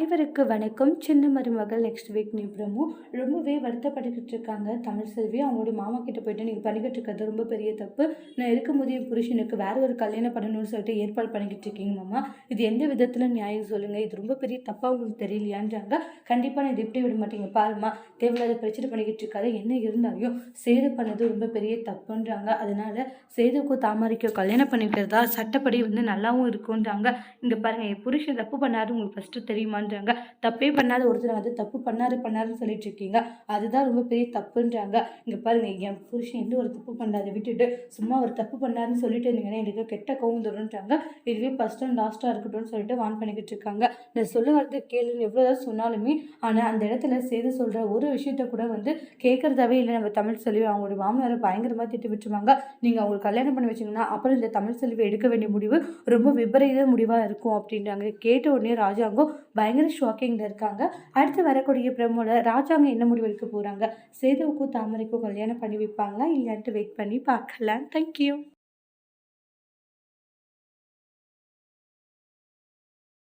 அனைவருக்கு வணக்கம். சின்ன மருமகள் நெக்ஸ்ட் வீக் நியூ ப்ரமோ. ரொம்பவே வருத்தப்பட்டுக்கிட்டு இருக்காங்க. தமிழ் செல்வி அவங்களோட மாமா கிட்ட போயிட்டு நீங்கள் பண்ணிக்கிட்டு இருக்கிறது ரொம்ப பெரிய தப்பு. நான் இருக்கும்போது என் புருஷனுக்கு வேற ஒரு கல்யாணம் பண்ணணும்னு சொல்லிட்டு ஏற்பாடு பண்ணிக்கிட்டு இருக்கீங்க மாமா. இது எந்த விதத்தில் நியாயம் சொல்லுங்கள் இது ரொம்ப பெரிய தப்பாக உங்களுக்கு தெரியலையான்றாங்க. கண்டிப்பாக நான் இது எப்படி விட மாட்டீங்க. பாருமா தேவையில்லாத பிரச்சனை பண்ணிக்கிட்டு இருக்காது. என்ன இருந்தாலும் சேது பண்ணது ரொம்ப பெரிய தப்புன்றாங்க. அதனால சேதுக்கோ தாமரைக்கோ கல்யாணம் பண்ணிக்கிறதா சட்டப்படி வந்து நல்லாவும் இருக்குன்றாங்க இங்கே பாருங்கள் என் புருஷன் தப்பு பண்ணாரு. உங்களுக்கு ஃபஸ்ட்டு பண்ணுறாங்க. தப்பே பண்ணாத ஒருத்தர் வந்து தப்பு பண்ணாரு பண்ணாருன்னு சொல்லிட்டு இருக்கீங்க. அதுதான் ரொம்ப பெரிய தப்புன்றாங்க. இங்கே பாருங்க என் புருஷன் எந்த ஒரு தப்பு பண்ணாத விட்டுட்டு சும்மா ஒரு தப்பு பண்ணாருன்னு சொல்லிட்டு இருந்தீங்கன்னா எனக்கு கெட்ட கோவம் தருன்றாங்க இதுவே ஃபஸ்ட் அண்ட் லாஸ்ட்டாக இருக்கட்டும்னு சொல்லிட்டு வான் பண்ணிக்கிட்டு இருக்காங்க. நான் சொல்ல வரது கேளுன்னு எவ்வளோதான் சொன்னாலுமே ஆனால் அந்த இடத்துல செய்து சொல்கிற ஒரு விஷயத்த கூட வந்து கேட்குறதாவே இல்லை. நம்ம தமிழ் செல்வி அவங்களுடைய மாமனாரை பயங்கரமாக திட்டு விட்டுருவாங்க. நீங்கள் அவங்களுக்கு கல்யாணம் பண்ணி வச்சிங்கன்னா அப்புறம் இந்த தமிழ் செல்வி எடுக்க வேண்டிய முடிவு ரொம்ப விபரீத முடிவாக இருக்கும் அப்படின்றாங்க. கேட்ட உடனே ராஜாங்கம் பயங்கர ஷாக்கிங்கில் இருக்காங்க. அடுத்து வரக்கூடிய பிரமோல ராஜாங்க என்ன முடிவு எடுக்க போகிறாங்க சேதுவுக்கும் தாமரைக்கும் கல்யாணம் பண்ணி வைப்பாங்களா? இல்லையான்ட்டு வெயிட் பண்ணி பார்க்கலாம். தேங்க்யூ